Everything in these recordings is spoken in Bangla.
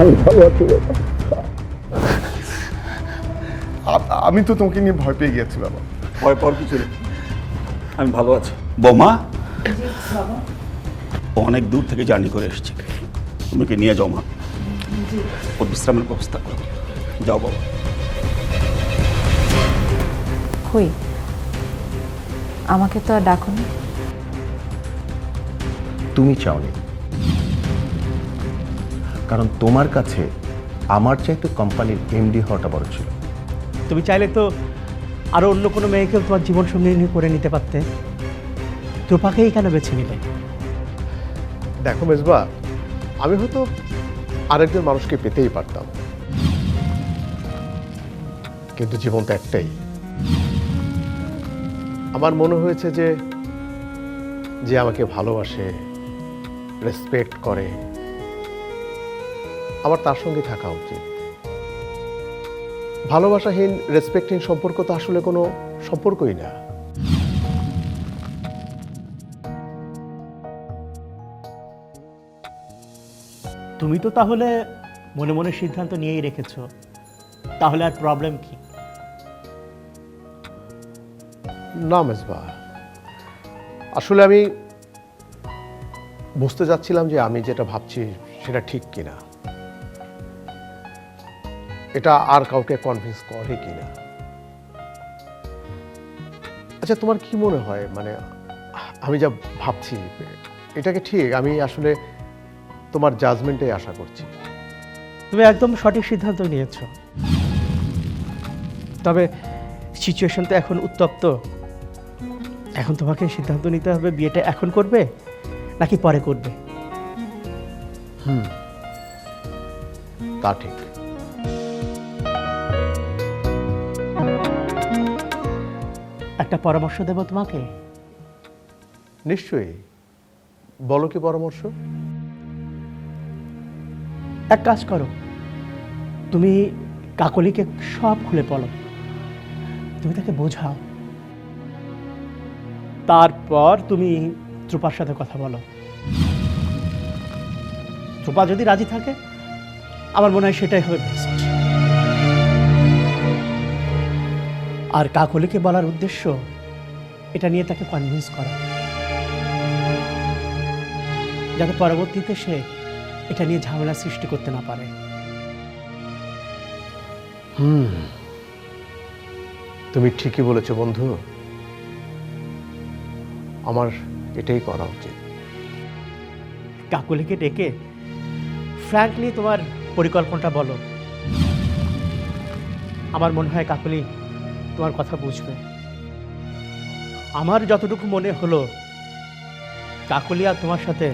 আমি ভালো আছি বাবা আমি তো তোমাকে নিয়ে ভয় পেয়ে গেছি বাবা ভয় পাওয়ার কিছু নেই। আমি ভালো আছি। বৌমা অনেক দূর থেকে জার্নি করে এসেছি। তুমি কি নিয়ে যাও মা। ওর বিশ্রামের ব্যবস্থা করো। যাও বাবা। কই? আমাকে তো আর ডাকুনি। তুমি চাওনি। কারণ তোমার কাছে আমার চাইতে কোম্পানির এমডি হওয়াটা বড় ছিল। তুমি চাইলে তো আরও অন্য কোনো মেয়েকেও তোমার জীবন সঙ্গী করে নিতে পারতে। ত্রোপাকেই কেন বেছে নিলে? দেখো মেজবা আমি হয়তো আরেকজন মানুষকে পেতেই পারতাম। কিন্তু জীবন তো একটাই। আমার মনে হয়েছে যে যে আমাকে ভালোবাসে রেসপেক্ট করে আমার তার সঙ্গে থাকা উচিত। ভালোবাসাহীন রেসপেক্টহীন সম্পর্ক তো আসলে কোনো সম্পর্কই না। তুমি তো তাহলে মনে মনে সিদ্ধান্ত নিয়েই রেখেছ। তাহলে আর প্রবলেম কি? না মেজবা আসলে আমি বুঝতে যাচ্ছিলাম যে আমি যেটা ভাবছি সেটা ঠিক কিনা। এটা আর কাউকে কনভিন্স করে কিনা? আচ্ছা তোমার কি মনে হয়? মানে আমি যা ভাবছি এটাকে ঠিক আমি আসলে তোমার জাজমেন্টে আশা করছি। তুমি একদম সঠিক সিদ্ধান্ত নিয়েছ। তবে সিচুয়েশন তো এখন উত্তপ্ত। এখন তোমাকে সিদ্ধান্ত নিতে হবে বিয়েটা এখন করবে নাকি পরে করবে? হুম। তা ঠিক। একটা পরামর্শ দেবো তোমাকে? নিশ্চয়ই। বলো কি পরামর্শ? এক কাজ করো। তুমি কাকলিকে সব খুলে পড়ো তুমি তাকে বোঝাও। তারপর তুমি ত্রুপার সাথে কথা বলো। ত্রুপা যদি রাজি থাকে আমার মনে হয় সেটাই হবে বেস্ট আর কাকলিকে বলার উদ্দেশ্য এটা নিয়ে তাকে কনভিন্স করা। যাতে পরবর্তীতে সে এটা নিয়ে ঝামেলা সৃষ্টি করতে না পারে। হুম। তুমি ঠিকই বলেছ বন্ধু। আমার এটাই করা উচিত। কাকুলিকে ডেকে ফ্র্যাঙ্কলি তোমার পরিকল্পনাটা বলো। আমার মনে হয় কাকুলি তোমার কথা বুঝবে। আমার যতটুকু মনে হলো কাকুলি আর তোমার সাথে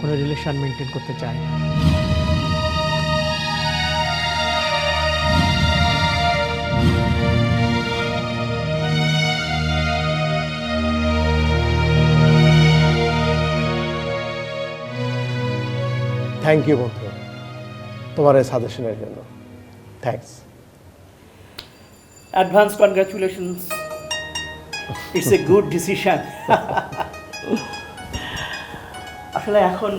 কোনো রিলেশন মেনটেন করতে চায়। থ্যাংক ইউ বন্ধু। তোমার এই সাজেশনের জন্য। Thanks advance congratulations it's a good decision আসলে এখন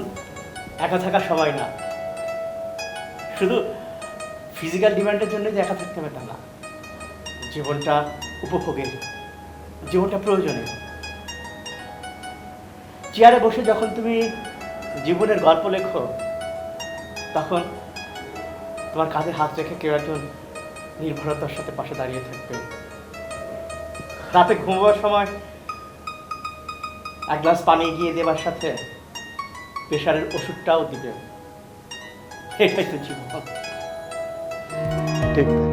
একা থাকার সময় না। শুধু ফিজিক্যাল ডিমান্ডের জন্য যে একা থাকতে হবে তা না। জীবনটা উপভোগের, জীবনটা প্রয়োজনীয় চেয়ারে বসে যখন তুমি জীবনের গল্প লেখো, তখন তোমার কাঁধে হাত রেখে কেউ একজন নির্ভরতার সাথে পাশে দাঁড়িয়ে থাকবে। রাতে ঘুমোবার সময় এক গ্লাস পানি গিয়ে দেবার সাথে প্রেশারের ওষুধটাও দিবে। এটাই তো জীবন। ঠিক।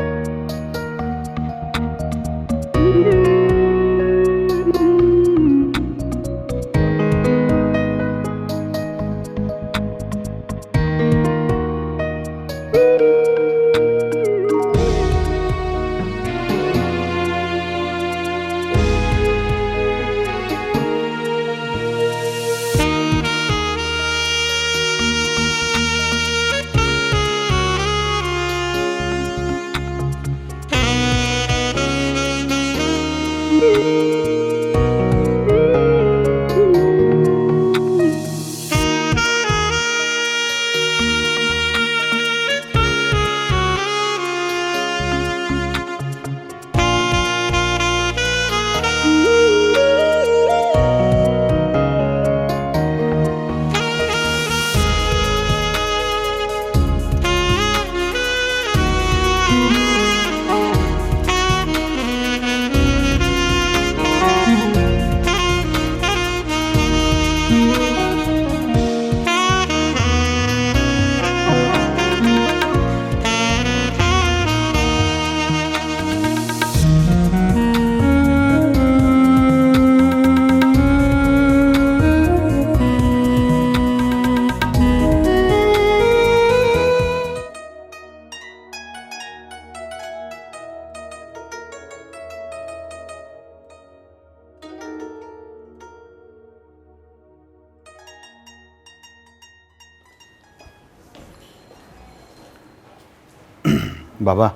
বাবা।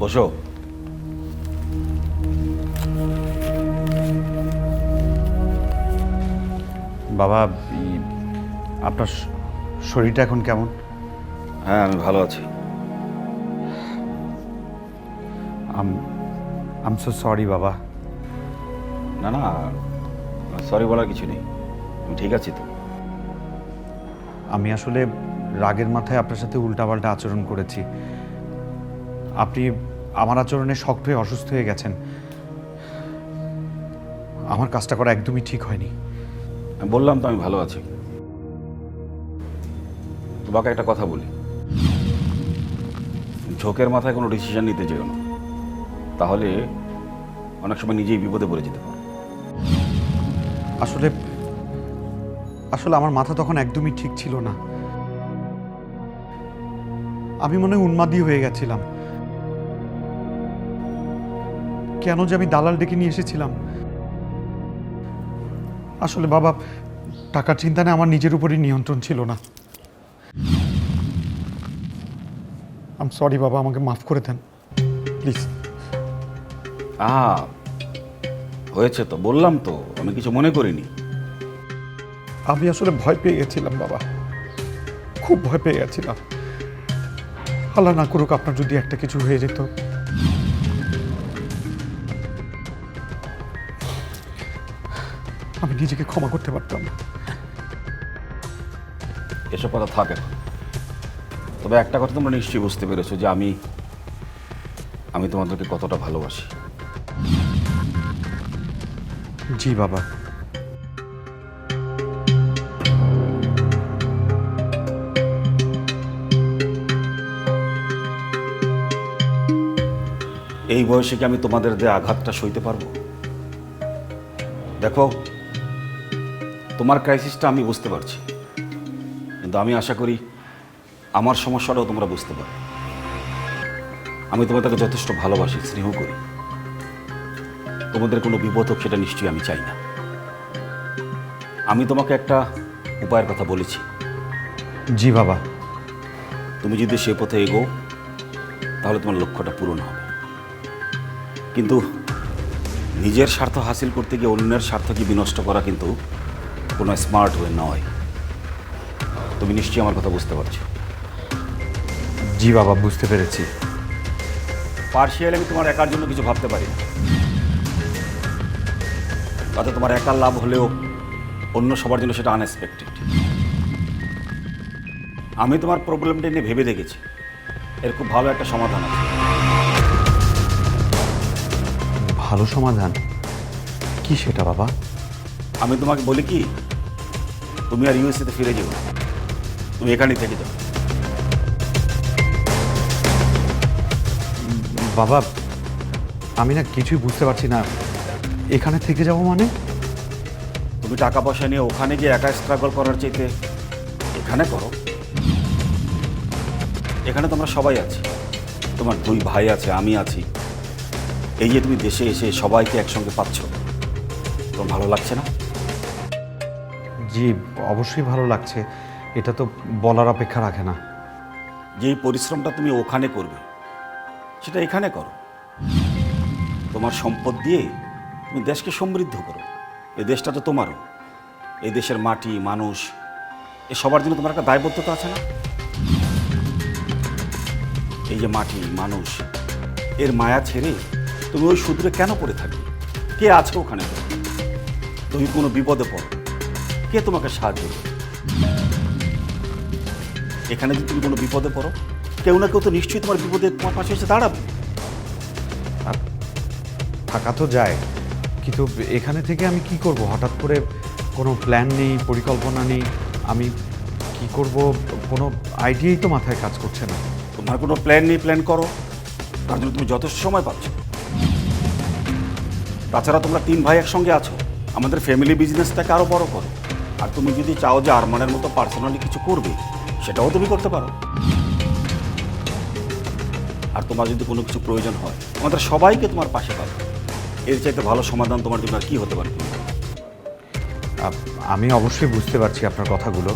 বসো। বাবা আপনার শরীরটা এখন কেমন? হ্যাঁ আমি ভালো আছি। আম আম সো সরি বাবা। না না সরি বলার কিছু নেই। আমি ঠিক আছি তো। আমি আসলে রাগের মাথায় আপনার সাথে উল্টাপাল্টা আচরণ করেছি। আপনি আমার আচরণে শক্ত হয়ে অসুস্থ হয়ে গেছেন। আমার কাজটা করা একদমই ঠিক হয়নি। বললাম তো আমি ভালো আছি। তোমাকে একটা কথা বলি। ঝোঁকের মাথায় কোনো ডিসিশন নিতে যেও না। তাহলে অনেক সময় নিজেই বিপদে পড়ে যেতে পারো। আসলে আসলে আমার মাথা তখন একদমই ঠিক ছিল না। আমি মনে উন্মাদী হয়ে গেছিলাম। কেন যে আমি দালাল ডেকে নিয়ে এসেছিলাম? আসলে বাবা, টাকার চিন্তা নিয়ে আমার নিজের উপরই নিয়ন্ত্রণ ছিল না। আম সরি বাবা, আমাকে মাফ করে দেন। প্লিজ আহা, হয়েছে তো, বললাম তো আমি কিছু মনে করিনি। আমি আসলে ভয় পেয়ে গেছিলাম বাবা। খুব ভয় পেয়ে গেছিলাম। আল্লাহ না করুক আপনার যদি একটা কিছু হয়ে যেত। আমি নিজেকে ক্ষমা করতে পারতাম। না এসব কথা থাক এখন। তবে একটা কথা তোমরা নিশ্চয়ই বুঝতে পেরেছ যে আমি আমি তোমাদেরকে কতটা ভালোবাসি। জি বাবা। এই বয়সে কি আমি তোমাদের দেয়া আঘাতটা সইতে পারব? দেখো তোমার ক্রাইসিসটা আমি বুঝতে পারছি। কিন্তু আমি আশা করি আমার সমস্যাটাও তোমরা বুঝতে পারো আমি তোমাদেরকে যথেষ্ট ভালোবাসি স্নেহ করি। তোমাদের কোনো বিপদ হোক সেটা নিশ্চয়ই আমি চাই না। আমি তোমাকে একটা উপায়ের কথা বলেছি। জি বাবা। তুমি যদি সে পথে এগো তাহলে তোমার লক্ষ্যটা পূরণ হবে। কিন্তু নিজের স্বার্থ হাসিল করতে গিয়ে অন্যের স্বার্থকে বিনষ্ট করা কিন্তু কোনো স্মার্ট ওয়ে নয়। তুমি নিশ্চয়ই আমার কথা বুঝতে পারছ। জি বাবা বুঝতে পেরেছি। পার্সিয়াল আমি তোমার একার জন্য কিছু ভাবতে পারি না। তাতে তোমার একার লাভ হলেও অন্য সবার জন্য সেটা আনএক্সপেক্টেড আমি তোমার প্রবলেমটা নিয়ে ভেবে দেখেছি। এর খুব ভালো একটা সমাধান আছে। ভালো সমাধান? কি সেটা বাবা? আমি তোমাকে বলি কি তুমি আর ইউএসএতে ফিরে যেও তুমি এখানেই থেকে যাও। বাবা আমি না কিছুই বুঝতে পারছি না। এখানে থেকে যাব মানে? তুমি টাকা পয়সা নিয়ে ওখানে গিয়ে একা স্ট্রাগল করার চাইতে এখানে করো। এখানে তোমরা সবাই আছি। তোমার দুই ভাই আছে আমি আছি। এই যে তুমি দেশে এসে সবাইকে একসঙ্গে পাচ্ছ তোমার ভালো লাগছে না? জি অবশ্যই ভালো লাগছে। এটা তো বলার অপেক্ষা রাখে না। যেই পরিশ্রমটা তুমি ওখানে করবে সেটা এখানে করো। তোমার সম্পদ দিয়ে তুমি দেশকে সমৃদ্ধ করো। এই দেশটা তো তোমারও। এই দেশের মাটি মানুষ এ সবার জন্য তোমার একটা দায়বদ্ধতা আছে না? এই যে মাটি মানুষ এর মায়া ছেড়ে তুমি ওই সূত্রে কেন পড়ে থাকবে কে আছে ওখানে? তুমি কোনো বিপদে পড়ো কে তোমাকে সাহায্য করবে? এখানে যদি তুমি কোনো বিপদে পড়ো কেউ না কেউ তো নিশ্চয়ই তোমার বিপদে তোমার পাশে এসে দাঁড়াবে। থাকা তো যায় কিন্তু এখানে থেকে আমি কি করব? হঠাৎ করে কোনো প্ল্যান নেই পরিকল্পনা নেই আমি কি করব? কোনো আইডিয়াই তো মাথায় কাজ করছে না। তোমার কোনো প্ল্যান নেই প্ল্যান করো। তার জন্য তুমি যথেষ্ট সময় পাচ্ছ। তাছাড়া তোমরা তিন ভাই একসঙ্গে আছো। আমাদের ফ্যামিলি বিজনেসটাকে আরও বড় করো। আর তুমি যদি চাও যে আরমানের মতো পার্সোনালি কিছু করবে, সেটাও তুমি করতে পারো। আর তোমার যদি কোনো কিছু প্রয়োজন হয়, আমাদের সবাইকে তোমার পাশে পাবে। এর চাইতে ভালো সমাধান তোমার জন্য আর কি হতে পারে? আমি অবশ্যই বুঝতে পারছি আপনার কথাগুলো,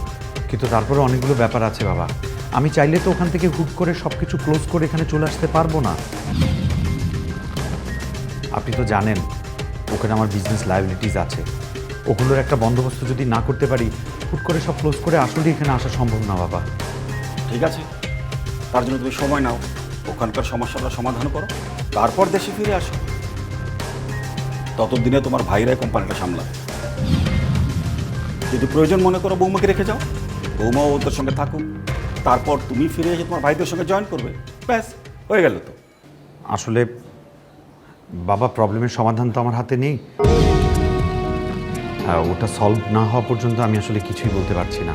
কিন্তু তারপরে অনেকগুলো ব্যাপার আছে বাবা। আমি চাইলে তো ওখান থেকে হুট করে সব কিছু ক্লোজ করে এখানে চলে আসতে পারব না। আপনি তো জানেন ওখানে আমার বিজনেস লাইবিলিটিস আছে। ওগুলোর একটা বন্দোবস্ত যদি না করতে পারি হুট করে সব ক্লোজ করে আসলে এখানে আসা সম্ভব না বাবা। ঠিক আছে। তার জন্য তুমি সময় নাও। ওখানকার সমস্যাটা সমাধান করো। তারপর দেশে ফিরে আসো। ততদিনে তোমার ভাইরাই কোম্পানিটা সামলাবে। যদি প্রয়োজন মনে করো বৌমাকে রেখে যাও বৌমাও ওদের সঙ্গে থাকুক। তারপর তুমি ফিরে এসে তোমার ভাইদের সঙ্গে জয়েন করবে। ব্যাস হয়ে গেল তো। আসলে বাবা প্রবলেমের সমাধান তো আমার হাতে নেই। আহ, ওটা সলভ না হওয়া পর্যন্ত আমি আসলে কিছুই বলতে পারছি না।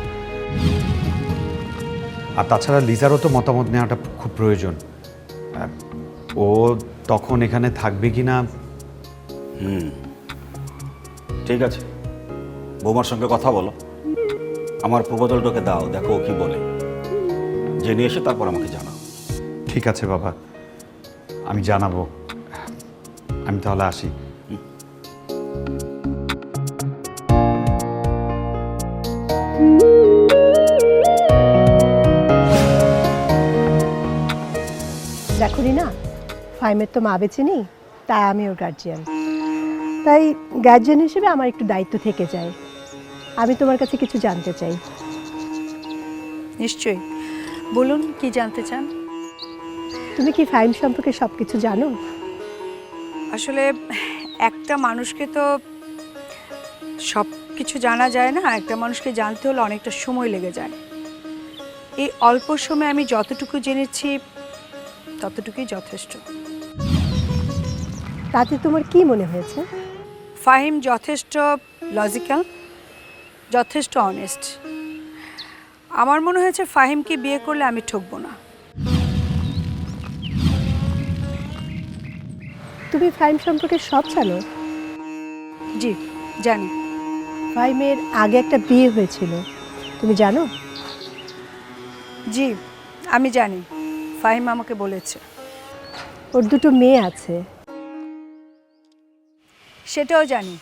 আর তাছাড়া লিজারও তো মতামত নেওয়াটা খুব প্রয়োজন। ও তখন এখানে থাকবে কি না? হুম। ঠিক আছে। বৌমার সঙ্গে কথা বলো। আমার প্রবদলটাকে দাও দেখো ও কি বলে। জেনে এসে তারপর আমাকে জানাও। ঠিক আছে বাবা। আমি জানাব। আমি তাহলে আসি। দেখো না ফাইমের তো মা বেঁচে নেই তাই আমি ওর গার্জিয়ান তাই গার্জিয়ান হিসেবে আমার একটু দায়িত্ব থেকে যায়। আমি তোমার কাছে কিছু জানতে চাই। নিশ্চয়ই। বলুন কি জানতে চান? তুমি কি ফাইম সম্পর্কে সব কিছু জানো? আসলে একটা মানুষকে তো সব কিছু জানা যায় না একটা মানুষকে জানতে হলে অনেকটা সময় লেগে যায়। এই অল্প সময়ে আমি যতটুকু জেনেছি ততটুকুই যথেষ্ট। তাতে তোমার কি মনে হয়েছে? ফাহিম যথেষ্ট লজিক্যাল যথেষ্ট অনেস্ট আমার মনে হয়েছে ফাহিমকে বিয়ে করলে আমি ঠকবো না। তুমি ফাইম সম্পর্কে সব জানো? জি জানি। ফাইমের আগে একটা বিয়ে হয়েছিল। তুমি জানো? জি আমি জানি। ফাহিম আমাকে বলেছে। ওর দুটো মেয়ে আছে। সেটাও জানি।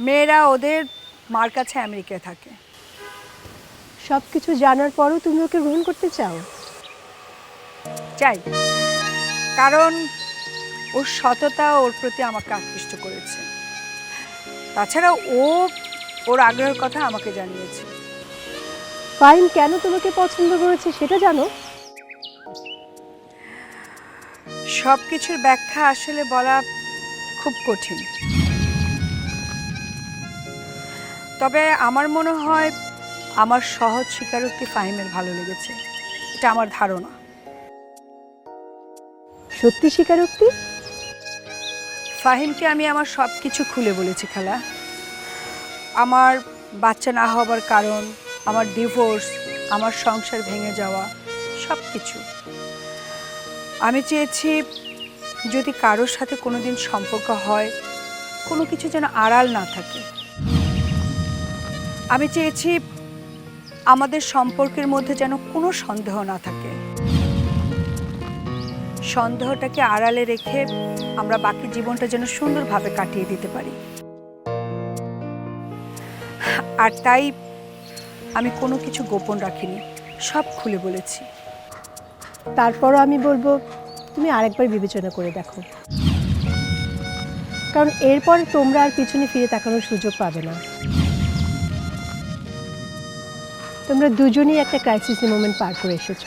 মেয়েরা ওদের মার কাছে আমেরিকায় থাকে। সব কিছু জানার পরও তুমি ওকে গ্রহণ করতে চাও? চাই। কারণ ওর সততা ওর প্রতি আমাকে আকৃষ্ট করেছে। তাছাড়া ও ওর আগ্রহের কথা আমাকে জানিয়েছে। ফাইন কেন তোমাকে পছন্দ করেছে সেটা জানো? সব কিছুর ব্যাখ্যা আসলে বলা খুব কঠিন। তবে আমার মনে হয় আমার সহজ স্বীকারোক্তি ফাহিমের ভালো লেগেছে। এটা আমার ধারণা। সত্যি স্বীকারোক্তি? ফাহিমকে আমি আমার সব কিছু খুলে বলেছি, খালা। আমার বাচ্চা না হবার কারণ, আমার ডিভোর্স আমার সংসার ভেঙে যাওয়া সব কিছু আমি চেয়েছি যদি কারোর সাথে কোনো দিন সম্পর্ক হয়, কোনো কিছু যেন আড়াল না থাকে। আমি চেয়েছি আমাদের সম্পর্কের মধ্যে যেন কোনো সন্দেহ না থাকে। সন্দেহটাকে আড়ালে রেখে আমরা বাকি জীবনটা যেন সুন্দরভাবে কাটিয়ে দিতে পারি। আর তাই আমি কোনো কিছু গোপন রাখিনি, সব খুলে বলেছি। তারপরও আমি বলব, তুমি আরেকবার বিবেচনা করে দেখো। কারণ এরপর তোমরা আর পিছনে ফিরে তাকানোর সুযোগ পাবে না। তোমরা দুজনেই একটা ক্রাইসিস মোমেন্ট পার করে এসেছ।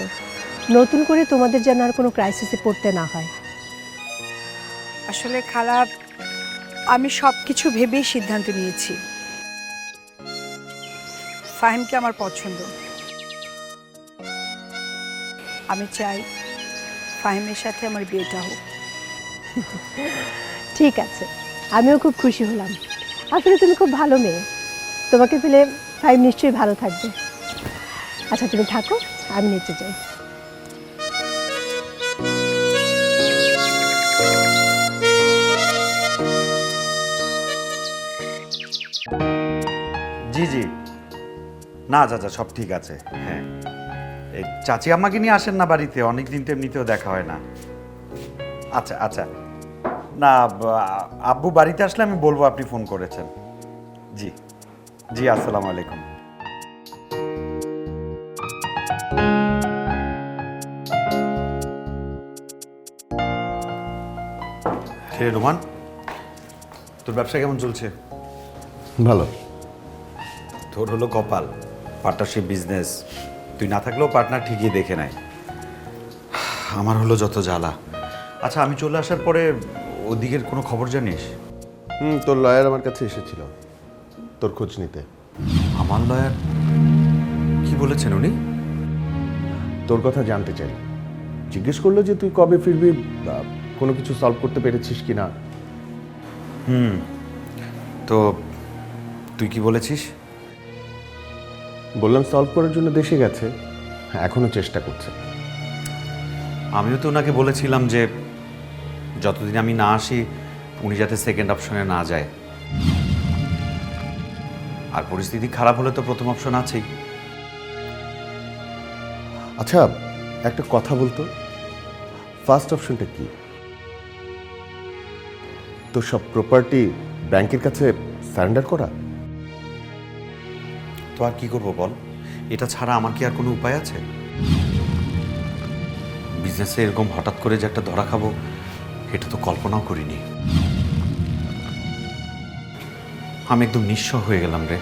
নতুন করে তোমাদের যেন আর কোনো ক্রাইসিসে পড়তে না হয়। আসলে খালা আমি সব কিছু ভেবেই সিদ্ধান্ত নিয়েছি। ফাহিমকে আমার পছন্দ। আমি চাই ফাহিমের সাথে আমার বিয়েটা হোক। ঠিক আছে আমিও খুব খুশি হলাম। আসলে তুমি খুব ভালো মেয়ে। তোমাকে পেলে ফাইভ নিশ্চয়ই ভালো থাকবে। আচ্ছা তুমি থাকো আমি নিচে যাই। জি না চাচা সব ঠিক আছে হ্যাঁ। এই চাচি আমাকে নিয়ে আসেন না বাড়িতে, অনেকদিন তো এমনিতেও দেখা হয় না। আচ্ছা আচ্ছা। না আব্বু বাড়িতে আসলে আমি বলব আপনি ফোন করেছেন। জি জি, আসসালামু আলাইকুম। রোমান, তোর ব্যবসা কেমন চলছে? ভালো। তোর হলো কপাল পার্টনারশিপ বিজনেস তুই না থাকলেও পার্টনার ঠিকই দেখে নেয়। আমার হলো যত জ্বালা। আচ্ছা আমি চলে আসার পরে ওদিকের কোনো খবর জানিস? হুম তোর লয়ার আমার কাছে এসেছিল। তোর খোঁজ নিতে। আমার লয়ার কি বলেছেন উনি? তোর কথা জানতে চাই। জিজ্ঞেস করল যে তুই কবে ফিরবি বা কোনো কিছু সলভ করতে পেরেছিস কি না হুম তো তুই কি বলেছিস? বললাম সলভ করার জন্য দেশে গেছে। এখনও চেষ্টা করছে। আমিও তো ওনাকে বলেছিলাম যে যতদিন আমি না আসি উনি যাতে সেকেন্ড অপশনে না যায়। আর পরিস্থিতি খারাপ হলে তো প্রথম অপশন আছেই। আচ্ছা একটা কথা বলতো? ফার্স্ট অপশনটা কি? তোর সব প্রপার্টি ব্যাংকের কাছে সারেন্ডার করা? তো আর কি করব বল? এটা ছাড়া আমার কি আর কোনো উপায় আছে? বিজনেসে এরকম হঠাৎ করে যে একটা ধরা খাব এটা তো কল্পনাও করিনি। আমি একদম নিঃস্ব হয়ে গেলাম রে।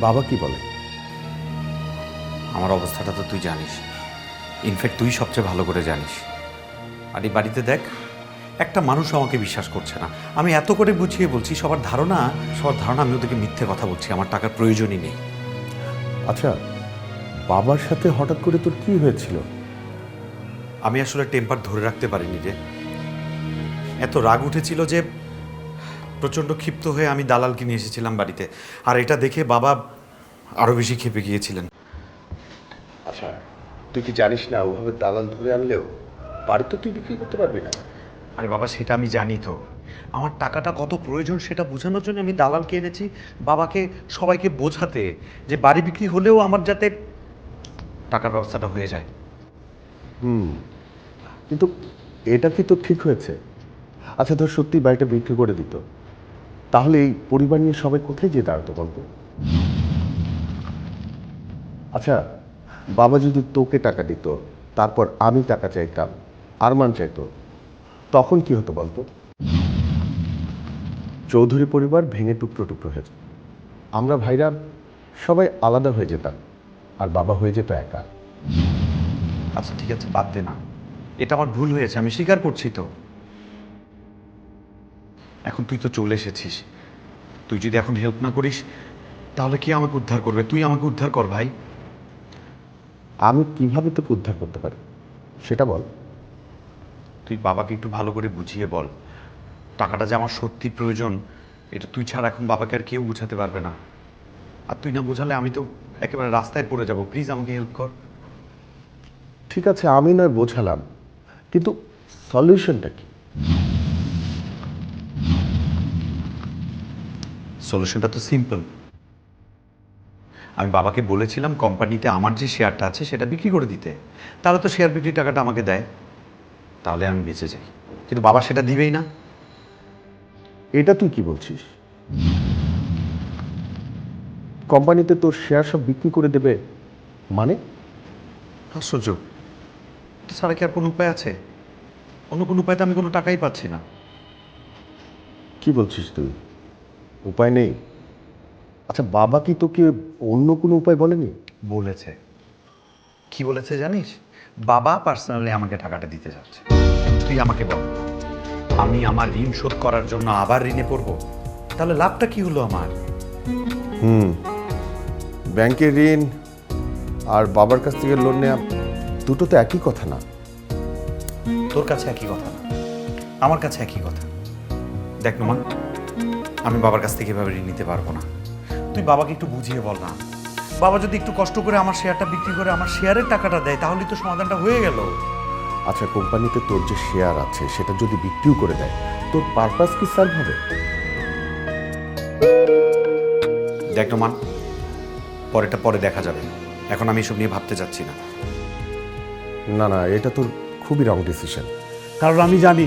বাবা কি বলে? আমার অবস্থাটা তো তুই জানিস। ইনফ্যাক্ট তুই সবচেয়ে ভালো করে জানিস। আর এই বাড়িতে দেখ একটা মানুষ আমাকে বিশ্বাস করছে না। আমি এত করে বুঝিয়ে বলছি সবার ধারণা সবার ধারণা আমি ওদেরকে মিথ্যে কথা বলছি আমার টাকার প্রয়োজনই নেই। আচ্ছা বাবার সাথে হঠাৎ করে তোর কি হয়েছিল? আমি আসলে টেম্পার ধরে রাখতে পারিনি রে। এত রাগ উঠেছিল যে প্রচণ্ড ক্ষিপ্ত হয়ে আমি দালালকে নিয়ে এসেছিলাম বাড়িতে। আর এটা দেখে বাবা আরও বেশি ক্ষেপে গিয়েছিলেন। আচ্ছা তুই কি জানিস না ওভাবে দালাল ধরে আনলেও বাড়ি তো তুই বিক্রি করতে পারবি না? আরে বাবা, সেটা আমি জানি তো। আমার টাকাটা কত প্রয়োজন সেটা বোঝানোর জন্য আমি দালালকে এনেছি, বাবাকে, সবাইকে বোঝাতে যে বাড়ি বিক্রি হলেও আমার যাতে টাকার ব্যবস্থাটা হয়ে যায়। হুম, কিন্তু এটা কি তো ঠিক হয়েছে? আচ্ছা ধর সত্যি বাড়িটা বিক্রি করে দিত। তাহলে এই পরিবার নিয়ে সবাই কোথায় যেতে দাঁড়াতো বলতো আচ্ছা বাবা যদি তোকে টাকা দিত, তারপর আমি টাকা চাইতাম, আরমান চাইতো তখন কি হতো বলতো? চৌধুরী পরিবার ভেঙে টুকরো টুকরো হয়ে যেত। আমরা ভাইরা সবাই আলাদা হয়ে যেতাম আর বাবা হয়ে যেত একা। আচ্ছা ঠিক আছে বাদ দে না এটা আমার ভুল হয়েছে আমি স্বীকার করছি তো। এখন তুই তো চলে এসেছিস। তুই যদি এখন হেল্প না করিস তাহলে কে আমাকে উদ্ধার করবে? তুই আমাকে উদ্ধার কর ভাই। আমি কীভাবে তোকে উদ্ধার করতে পারি? সেটা বল। তুই বাবাকে একটু ভালো করে বুঝিয়ে বল। টাকাটা যে আমার সত্যি প্রয়োজন এটা তুই ছাড়া এখন বাবাকে আর কেউ বুঝাতে পারবে না। আর তুই না বোঝালে আমি তো একেবারে রাস্তায় পড়ে যাব। প্লিজ আমাকে হেল্প কর। ঠিক আছে আমি নয় বোঝালাম। কিন্তু সলিউশনটা কি? সলিউশনটা তো সিম্পল। আমি বাবাকে বলেছিলাম কোম্পানিতে আমার যে শেয়ারটা আছে সেটা বিক্রি করে দিতে। তাহলে তো শেয়ার বিক্রির টাকাটা আমাকে দেয়। তাহলে আমি বেঁচে যাই। কিন্তু বাবা সেটা দিবেই না। এটা তুই কি বলছিস? কোম্পানিতে তোর শেয়ার সব বিক্রি করে দেবে মানে? আশ্চর্য। ছাড়া কি আর কোনো উপায় আছে? অন্য কোনো উপায় তো আমি কোনো টাকাই পাচ্ছি না। কি বলছিস তুই? উপায় নেই? আচ্ছা বাবা কি তোকে অন্য কোনো উপায় বলেনি? বলেছে। কি বলেছে জানিস? বাবা পার্সোনালি আমাকে টাকাটা দিতে যাচ্ছে। তুই আমাকে বল আমি আমার ঋণ শোধ করার জন্য আবার ঋণে পড়ব? তাহলে লাভটা কি হলো আমার? হুম ব্যাংকের ঋণ আর বাবার কাছ থেকে লোন নেওয়া দুটো তো একই কথা না। তোর কাছে একই কথা না আমার কাছে একই কথা। দেখ নোমান আমি বাবার কাছ থেকে এভাবে ঋণ নিতে পারব না। তুই বাবাকে একটু বুঝিয়ে বল না। বাবা যদি একটু কষ্ট করে আমার শেয়ারটা বিক্রি করে আমার শেয়ারের টাকাটা দেয় তাহলেই তো সমাধানটা হয়ে গেল। আচ্ছা কোম্পানিতে তোর যে শেয়ার আছে সেটা যদি বিক্রিও করে দেয় তোর পারপাস কি সার্ভ হবে? দেখ নোমান পরেটা পরে দেখা যাবে। এখন আমি এসব নিয়ে ভাবতে চাচ্ছি না। না না এটা তোর খুবই রং ডিসিশন কারণ আমি জানি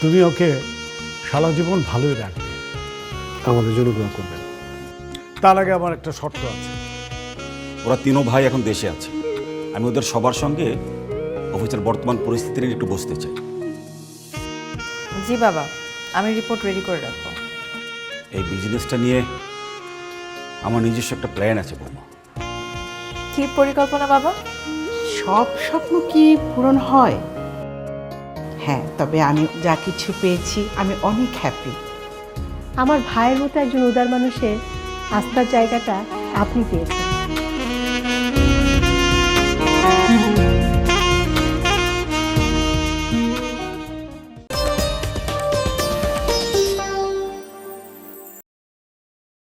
তুমি ওকে সারা জীবন ভালোই রাখবে। আমাদের জন্য দোয়া করবেন তার আগে আমার একটা শর্ত আছে। ওরা তিনও ভাই এখন দেশে আছে। আমি ওদের সবার সঙ্গে অফিসের বর্তমান পরিস্থিতি নিয়ে একটু বসতে চাই। জি বাবা আমি রিপোর্ট রেডি করে রাখব। এই বিজনেসটা নিয়ে আমার নিজস্ব একটা প্ল্যান আছে বৌমা। কি পরিকল্পনা বাবা? সব স্বপ্ন কি পূরণ হয়? হ্যাঁ তবে আমি যা কিছু পেয়েছি আমি অনেক হ্যাপি আমার ভাইয়ের মতো একজন উদার মানুষের আস্থার জায়গাটা আপনি পেয়েছেন।